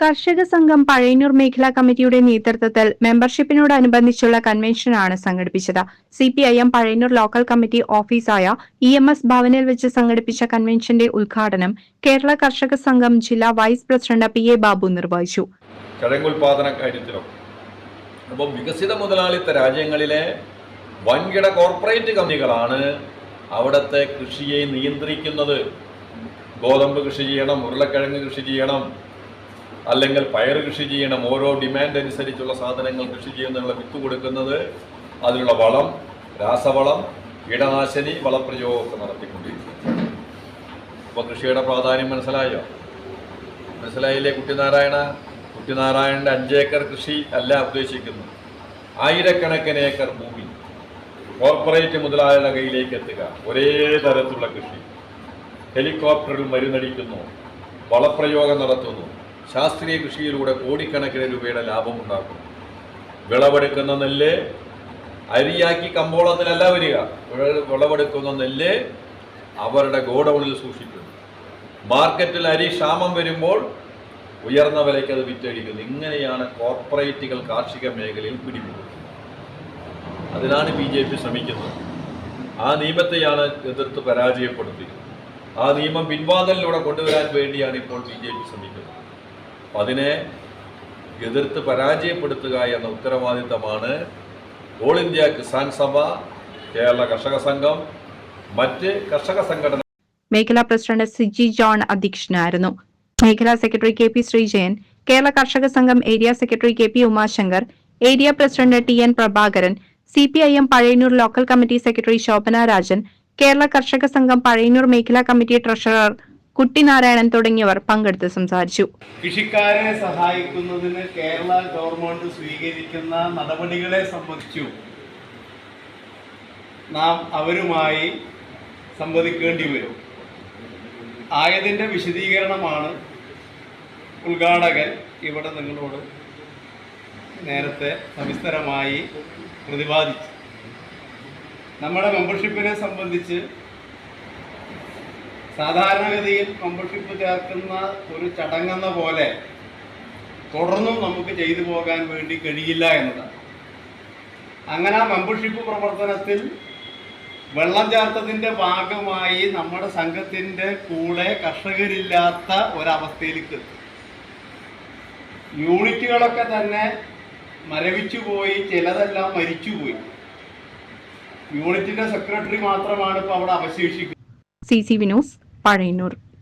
കർഷക സംഘം പഴയന്നൂർ മേഖലാ കമ്മിറ്റിയുടെ നേതൃത്വത്തിൽ മെമ്പർഷിപ്പിനോടനുബന്ധിച്ചുള്ള കൺവെൻഷനാണ് സംഘടിപ്പിച്ചത്. C P I M Pazhayannur local committee ഓഫീസായ E M S ഭവനിൽ വെച്ച് സംഘടിപ്പിച്ച കൺവെൻഷന്റെ ഉദ്ഘാടനം കേരള കർഷക സംഘം ജില്ലാ vice president P A Babu നിർവഹിച്ചു. വികസിത മുതലാളിത്ത രാജ്യങ്ങളിലെ വൻകിട കോർപ്പറേറ്റ് കമ്പനികളാണ് അവിടുത്തെ കൃഷിയെ നിയന്ത്രിക്കുന്നത്. ഗോതമ്പ് കൃഷി ചെയ്യണം ഉരുളക്കിഴങ്ങ് കൃഷി ചെയ്യണം അല്ലെങ്കിൽ പയർ കൃഷി ചെയ്യണം ഓരോ ഡിമാൻഡ് അനുസരിച്ചുള്ള സാധനങ്ങൾ കൃഷി ചെയ്യുന്നതിനുള്ള വിത്ത് കൊടുക്കുന്നത് അതിനുള്ള വളം രാസവളം കീടനാശിനി വളപ്രയോഗമൊക്കെ നടത്തിക്കൊണ്ടിരിക്കുന്നു. അപ്പോൾ കൃഷിയുടെ പ്രാധാന്യം മനസ്സിലായോ? മനസ്സിലായില്ലേ കുട്ടിനാരായണ? കുട്ടിനാരായണന്റെ അഞ്ചേക്കർ കൃഷി അല്ല ഉദ്ദേശിക്കുന്നു ആയിരക്കണക്കിന് ഏക്കർ ഭൂമി കോർപ്പറേറ്റ് മുതലാളിയുടെ കയ്യിലേക്ക് എത്തുക. ഒരേ തരത്തിലുള്ള കൃഷി. ഹെലികോപ്റ്ററിൽ മരുന്നടിക്കുന്നു വളപ്രയോഗം നടത്തുന്നു. ശാസ്ത്രീയ കൃഷിയിലൂടെ കോടിക്കണക്കിന് രൂപയുടെ ലാഭം ഉണ്ടാക്കും. വിളവെടുക്കുന്ന നെല്ല് അരിയാക്കി കമ്പോളത്തിലല്ല വരിക. വിളവെടുക്കുന്ന നെല്ല് അവരുടെ ഗോഡൗണിൽ സൂക്ഷിക്കുന്നു. മാർക്കറ്റിൽ അരി ക്ഷാമം വരുമ്പോൾ ഉയർന്ന വിലയ്ക്ക് അത് വിറ്റഴിക്കുന്നു. ഇങ്ങനെയാണ് കോർപ്പറേറ്റുകൾ കാർഷിക മേഖലയിൽ പിടികൂടുന്നത് അതിനാണ് ബി ജെ പി ശ്രമിക്കുന്നത്. ആ നിയമത്തെയാണ് എതിർത്ത് പരാജയപ്പെടുത്തി ആ നിയമം പിൻവാതലിലൂടെ കൊണ്ടുവരാൻ വേണ്ടിയാണ് ഇപ്പോൾ ബി ജെ പി ശ്രമിക്കുന്നത്. അപ്പം അതിനെ എതിർത്ത് പരാജയപ്പെടുത്തുക എന്ന ഉത്തരവാദിത്തമാണ് ഓൾ ഇന്ത്യ കിസാൻ സഭ കേരള കർഷക സംഘം മറ്റ് കർഷക സംഘടന മേഖലാ പ്രസിഡന്റ് സിജി ജോൺ അധ്യക്ഷനായിരുന്നു. മേഖലാ secretary K P Sreejayan Kerala Karshaka Sangham area secretary K P Umashankar area president T N Prabhakaran C P I M Pazhayannur local committee secretary Shobhana Rajan Kerala Karshaka Sangham Pazhayannur മേഖലാ committee treasurer Kuttinarayanan തുടങ്ങിയവർ പങ്കെടുത്ത് സംസാരിച്ചു. കൃഷിക്കാരെ സഹായിക്കുന്നതിന് Kerala government സ്വീകരിക്കുന്ന നടപടികളെ സംബന്ധിച്ചു നാം അവരുമായി സംവദിക്കേണ്ടി വരും. ആയതിന്റെ വിശദീകരണമാണ് ഉദ്ഘാടകൻ ഇവിടെ നിങ്ങളോട് നേരത്തെ സവിസ്തരമായി പ്രതിപാദിച്ചു നമ്മുടെ മെമ്പർഷിപ്പിനെ സംബന്ധിച്ച് സാധാരണഗതിയിൽ മെമ്പർഷിപ്പ് ചേർക്കുന്ന ഒരു ചടങ്ങെന്ന പോലെ തുടർന്നും നമുക്ക് ചെയ്തു പോകാൻ വേണ്ടി കഴിയില്ല എന്നതാണ്. അങ്ങനെ ആ മെമ്പർഷിപ്പ് പ്രവർത്തനത്തിൽ വെള്ളം ചേർത്തതിന്റെ ഭാഗമായി നമ്മുടെ സംഘത്തിന്റെ കൂടെ കർഷകരില്ലാത്ത ഒരവസ്ഥയിലേക്ക് യൂണിറ്റുകളൊക്കെ തന്നെ മരവിച്ചു പോയി ചിലതെല്ലാം മരിച്ചുപോയി യൂണിറ്റിന്റെ സെക്രട്ടറി മാത്രമാണ് ഇപ്പോൾ അവിടെ അവശേഷിക്കുന്നത്. C C Vinos Pazhayannur